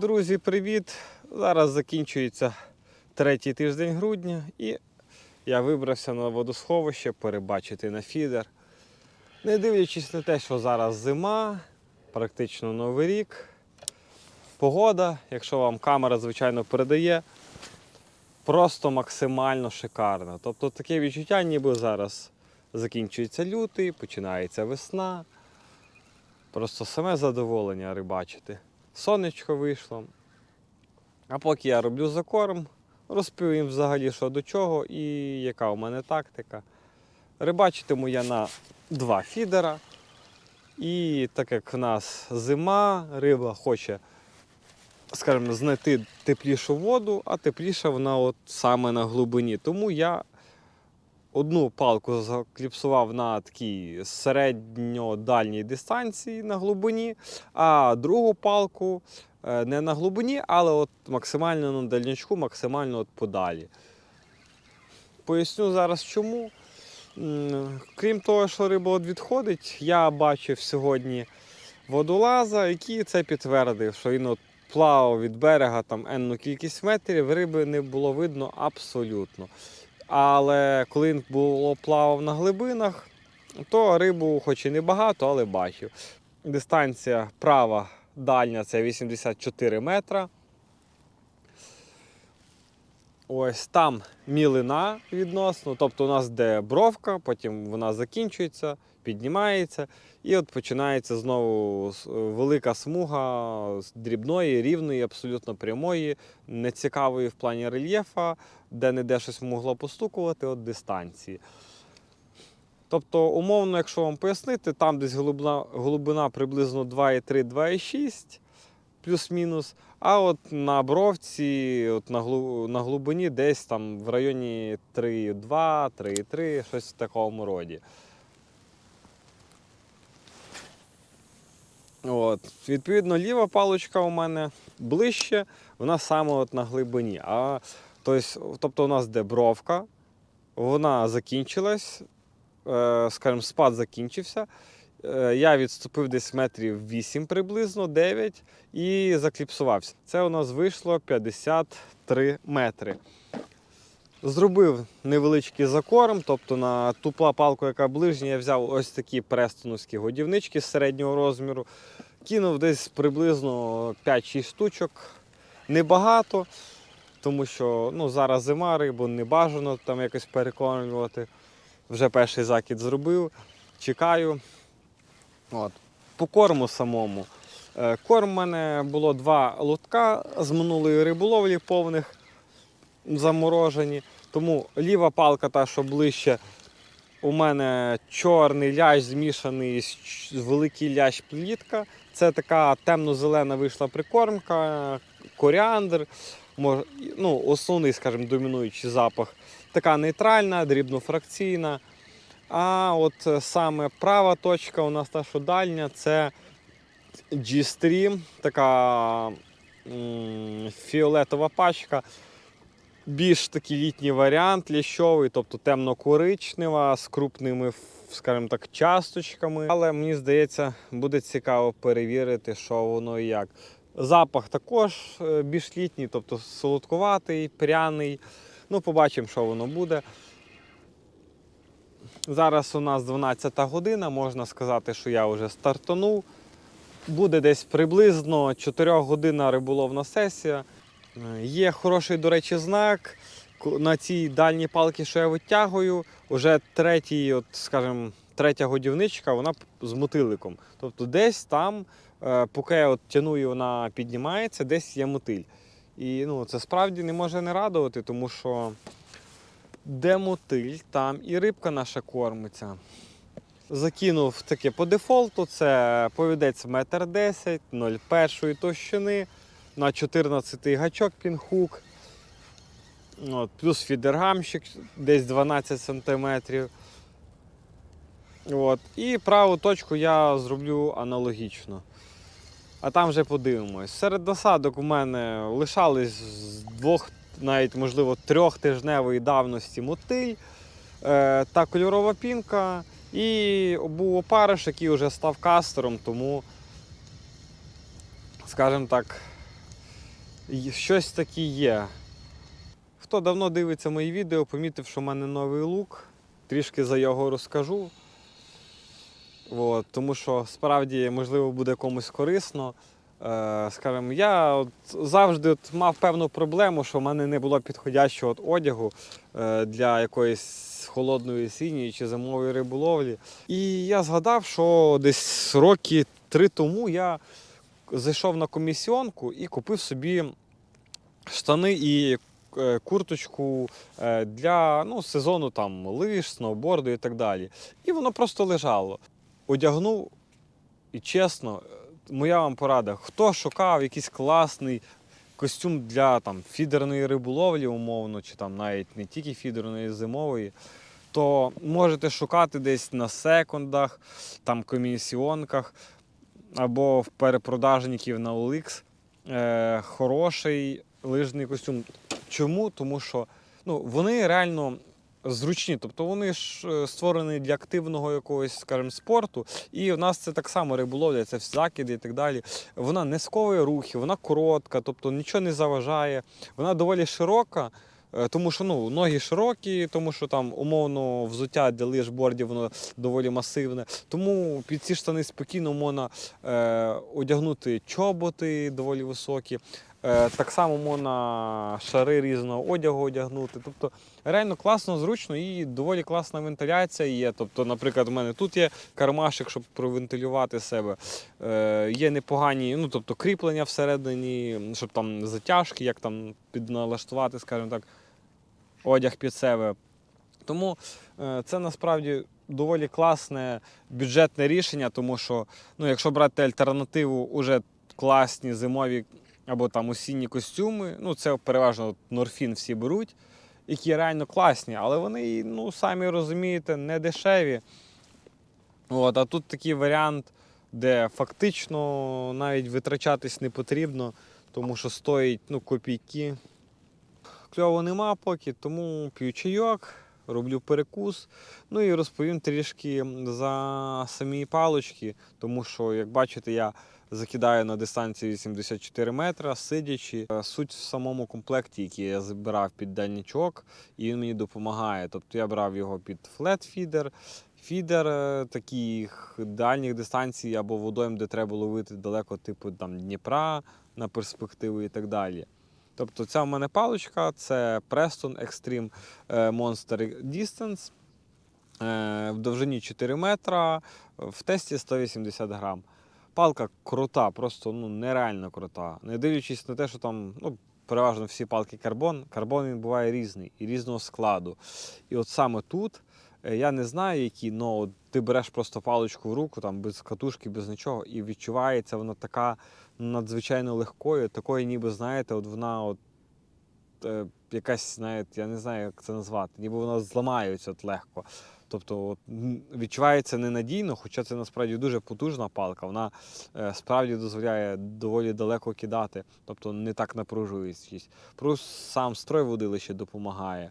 Друзі, привіт! Зараз закінчується третій тиждень грудня і я вибрався на водосховище перебачити на фідер. Не дивлячись на те, що зараз зима, практично новий рік. Погода, якщо вам камера, звичайно, передає, просто максимально шикарна. Тобто таке відчуття, ніби зараз закінчується лютий, починається весна. Просто саме задоволення рибачити. Сонечко вийшло. А поки я роблю закорм, розповім взагалі, що до чого і яка у мене тактика. Рибачитиму я на два фідера. І так як в нас зима, риба хоче, скажімо, знайти теплішу воду, а тепліша вона от саме на глибині. Тому я одну палку закліпсував на такій середньо-дальній дистанції на глибині, а другу палку е, не на глибині, але от максимально на дальнячку, максимально от подалі. Поясню зараз чому. Крім того, що риба от відходить, я бачив сьогодні водолаза, який це підтвердив, що він от плавав від берега там енну кількість метрів, риби не було видно абсолютно. Але коли було плавав на глибинах, то рибу, хоч і не багато, але бачив. Дистанція права дальня це 84 метра. Ось там мілина відносно, тобто у нас де бровка, потім вона закінчується, піднімається, і от починається знову велика смуга з дрібної, рівної, абсолютно прямої, нецікавої в плані рельєфа, де не де щось могло постукувати от дистанції. Тобто, умовно, якщо вам пояснити, там десь глибина, глибина приблизно 2,3-2,6 плюс-мінус. А от на бровці, от на, на глибині десь там в районі 3,2, 3,3, щось в такому роді. От. Відповідно, ліва паличка у мене ближче, вона саме от на глибині. А, тобто у нас де бровка, вона закінчилась, е, скажімо, спад закінчився. Е, Я відступив десь метрів 8 приблизно, 9 і закліпсувався. Це у нас вийшло 53 метри. Зробив невеличкий закорм, тобто на тупла палку, яка ближня, я взяв ось такі престоновські годівнички середнього розміру. Кинув десь приблизно 5-6 штучок. Небагато, тому що ну, зараз зима, рибу не бажано там якось перекормлювати. Вже перший закид зробив, чекаю. От. По корму самому. Е, Корм у мене було два лотка з минулої риболовлі повних заморожені. Тому ліва палка, та, що ближче, у мене чорний лящ змішаний з великий лящ плітка. Це така темно-зелена вийшла прикормка, коріандр, ну, основний, скажімо, домінуючий запах. Така нейтральна, дрібнофракційна. А от е, саме права точка у нас та, що дальня, це G-Stream, така фіолетова пачка. Більш такий літній варіант ліщовий, тобто темно-коричнева, з крупними, скажімо так, часточками. Але мені здається, буде цікаво перевірити, що воно і як. Запах також е, більш літній, тобто солодкуватий, пряний. Ну, побачимо, що воно буде. Зараз у нас 12 година, можна сказати, що я вже стартанув. Буде десь приблизно 4 година риболовна сесія. Е, Є хороший, до речі, знак. На цій дальній палці, що я витягую, вже третій, от, скажімо, третя годівничка, вона з мотиликом. Тобто десь там, е, поки я от тяную, вона піднімається, десь є мотиль. І ну, це справді не може не радувати, тому що де мотиль, там і рибка наша кормиться. Закинув таке по дефолту, це повідець 1,10 м, 0,1 товщини на 14 гачок пінхук. От, плюс фідергамщик десь 12 см. От. І праву точку я зроблю аналогічно. А там вже подивимось. Серед насадок у мене лишались з двох, навіть можливо, трьохтижневої давності мотиль е, та кольорова пінка. І був опариш, який вже став кастером, тому, скажімо так, щось таке є. Хто давно дивиться мої відео, помітив, що в мене новий лук. Трішки за його розкажу. От, тому що справді, можливо, буде комусь корисно. Е, скажімо, я от завжди от мав певну проблему, що в мене не було підходящого от одягу е, для якоїсь холодної осінньої чи зимової риболовлі. І я згадав, що десь роки три тому я зайшов на комісіонку і купив собі штани і е, курточку для ну, сезону там, лиж, сноуборду і так далі. І воно просто лежало. Одягнув, і чесно, моя вам порада, хто шукав якийсь класний костюм для там, фідерної риболовлі, умовно, чи там навіть не тільки фідерної зимової, то можете шукати десь на секундах, там комісіонках або в перепродажників на OLX е, хороший лижний костюм. Чому? Тому що ну, вони реально зручні, тобто вони ж е, створені для активного якогось, скажімо, спорту. І в нас це так само риболовля, це закиди і так далі. Вона не сковує рухи, вона коротка, тобто нічого не заважає. Вона доволі широка. е, Тому що ну, ноги широкі, тому що там умовно взуття для лижбордів воно доволі масивне. Тому під ці штани спокійно можна е, одягнути чоботи доволі високі. Е, так само можна шари різного одягу одягнути. Тобто реально класно, зручно і доволі класна вентиляція є. Тобто, наприклад, у мене тут є кармашик, щоб провентилювати себе. Е, є непогані, ну тобто кріплення всередині, щоб там затяжки, як там підналаштувати, скажімо так, одяг під себе. Тому е, це насправді доволі класне бюджетне рішення, тому що ну, якщо брати альтернативу, уже класні зимові або там осінні костюми, ну це переважно Норфін всі беруть, які реально класні, але вони, ну, самі розумієте, не дешеві. От, а тут такий варіант, де фактично навіть витрачатись не потрібно, тому що стоїть ну, копійки. Кльово нема поки, тому п'ю чайок, роблю перекус. Ну і розповім трішки за самі палочки, тому що, як бачите, я закидаю на дистанції 84 метра, сидячи. Е, Суть в самому комплекті, який я збирав під дальничок, і він мені допомагає. Тобто я брав його під флет-фідер, фідер е, таких дальніх дистанцій або водойм, де треба ловити далеко, типу там Дніпра на перспективу і так далі. Тобто ця в мене паличка це Preston Extreme е, Monster Distance в довжині 4 метра, в тесті 180 грам. Палка крута, просто ну, нереально крута. Не дивлячись на те, що там ну, переважно всі палки карбон, карбон він буває різний і різного складу. І от саме тут е, я не знаю, які, але ти береш просто паличку в руку, там без катушки, без нічого, і відчувається вона така надзвичайно легкою, такою, ніби, знаєте, от вона от, е, якась, знаєте, я не знаю, як це назвати, ніби вона зламається от легко. Тобто от, відчувається ненадійно, хоча це насправді дуже потужна палка. Вона е, справді дозволяє доволі далеко кидати, тобто не так напружуючись. Плюс сам строй водилища допомагає.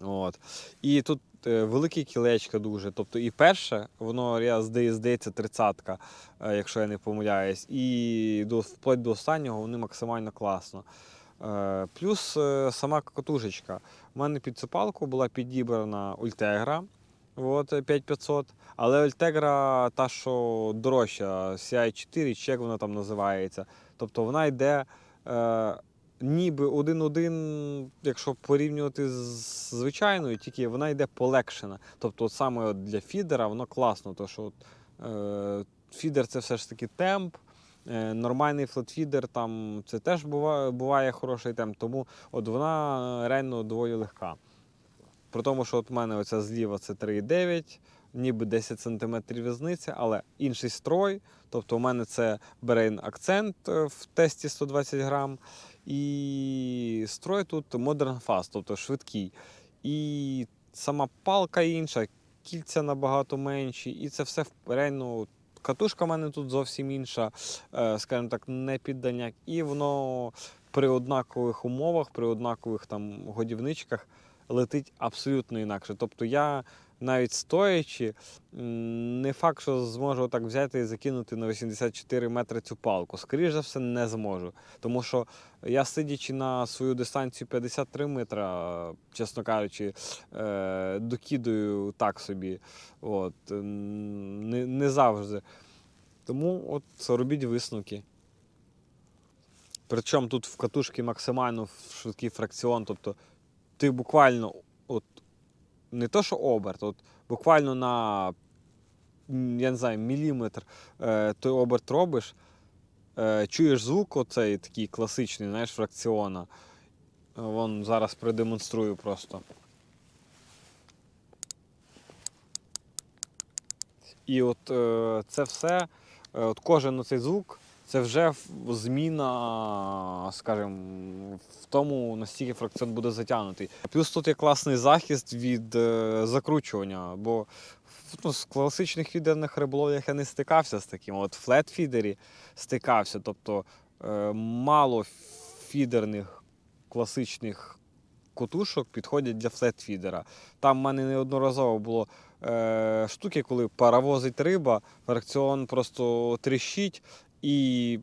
От. І тут е, велике кілечко дуже. Тобто, і перше, воно я здає- здається, тридцятка, е, якщо я не помиляюсь, і до, вплоть до останнього вони максимально класно. Плюс сама катушечка. У мене під цю палку була підібрана Ультегра. От, е, 5500, але Ультегра та, що дорожча, CI4, чи як вона там називається. Тобто вона йде е, ніби один-один, якщо порівнювати з звичайною, тільки вона йде полегшена. Тобто, от саме для фідера воно класно, тому що от, е, фідер це все ж таки темп. Е, Нормальний флетфідер там це теж буває, буває хороший темп, тому от вона реально доволі легка. При тому, що от у мене оця зліва це 3,9, ніби 10 см різниця, але інший строй. Тобто у мене це Brain акцент в тесті 120 грам. І строй тут Modern Fast, тобто швидкий. І сама палка інша, кільця набагато менші, і це все реально. Катушка в мене тут зовсім інша, е, скажімо так, не піддання. І воно при однакових умовах, при однакових там годівничках летить абсолютно інакше. Тобто я навіть стоячи, не факт, що зможу так взяти і закинути на 84 метри цю палку. Скоріше за все, не зможу. Тому що я сидячи на свою дистанцію 53 метра, чесно кажучи, е, докидаю так собі. От, не, не завжди. Тому от робіть висновки. Причому тут в катушки максимально швидкий фракціон, тобто ти буквально от, не то, що оберт, от буквально на я не знаю, міліметр е, той оберт робиш, е, чуєш звук оцей такий класичний, знаєш, фракціона. Вон зараз продемонструю просто. І от е, це все, от кожен оцей звук, це вже зміна, скажімо, в тому, настільки фракціон буде затягнутий. Плюс тут є класний захист від е, закручування, бо ну, з класичних фідерних риболовлях я не стикався з таким. От флет-фідері стикався, тобто е, мало фідерних класичних котушок підходять для флет-фідера. Там в мене неодноразово було е, штуки, коли паровозить риба, фракціон просто тріщить і.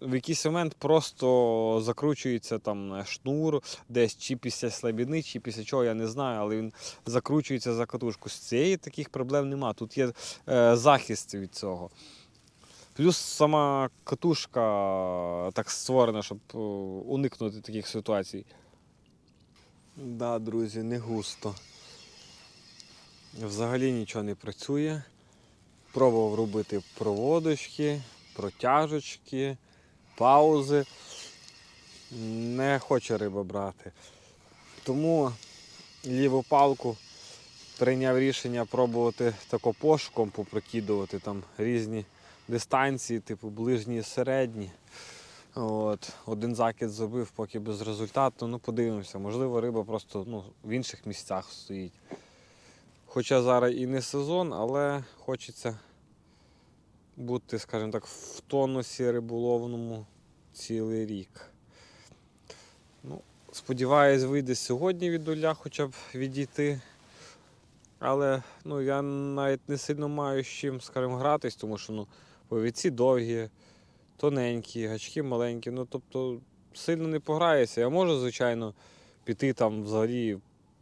В якийсь момент просто закручується там е, шнур, десь чи після слабіни, чи після чого, я не знаю, але він закручується за катушку. З цієї таких проблем нема. Тут є е, захист від цього. Плюс сама катушка так створена, щоб е, уникнути таких ситуацій. Да, друзі, не густо. Взагалі нічого не працює. Пробував робити проводочки, протяжечки, паузи. Не хоче риба брати. Тому ліву палку прийняв рішення пробувати тако пошуком попрокидувати там різні дистанції, типу ближні і середні. От, один закид зробив, поки безрезультатно. Ну, подивимося, можливо, риба просто ну, в інших місцях стоїть. Хоча зараз і не сезон, але хочеться бути, скажімо так, в тонусі риболовному цілий рік. Ну, сподіваюсь, вийде сьогодні від уля хоча б відійти. Але ну, я навіть не сильно маю з чим, скажімо, гратись, тому що ну, повідці довгі, тоненькі, гачки маленькі. Ну, тобто сильно не пограєшся. Я можу, звичайно, піти там взагалі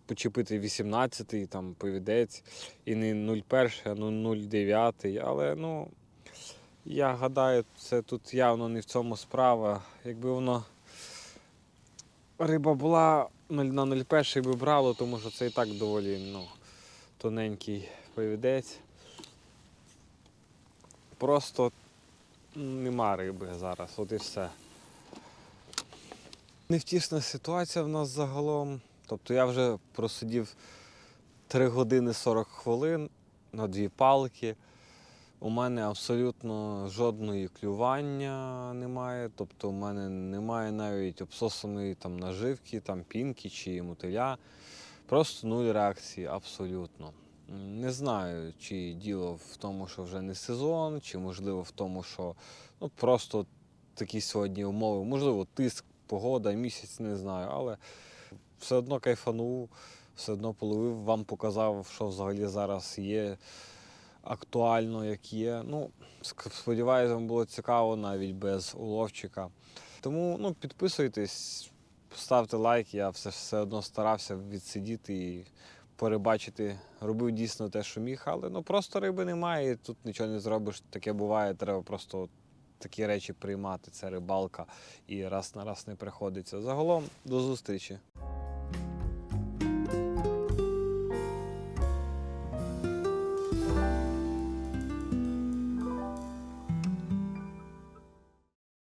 почепити 18-й там повідець і не 0,1, а ну 0,9. Але ну, я гадаю, це тут явно не в цьому справа. Якби воно риба була 0 на 0,1 би брало, тому що це і так доволі ну, тоненький повідець. Просто нема риби зараз, от і все. Невтішна ситуація в нас загалом. Тобто я вже просидів 3 години 40 хвилин на дві палки. У мене абсолютно жодної клювання немає. Тобто у мене немає навіть обсосаної там наживки, там пінки чи мотиля. Просто нуль реакції абсолютно. Не знаю, чи діло в тому, що вже не сезон, чи можливо в тому, що ну, просто такі сьогодні умови. Можливо, тиск, погода, місяць, не знаю, але все одно кайфанув, все одно половив, вам показав, що взагалі зараз є актуально, як є. Ну, сподіваюся, вам було цікаво навіть без уловчика. Тому ну, підписуйтесь, ставте лайк, я все, все одно старався відсидіти і перебачити. Робив дійсно те, що міг, але ну, просто риби немає, і тут нічого не зробиш. Таке буває, треба просто такі речі приймати. Це рибалка і раз на раз не приходиться. Загалом до зустрічі.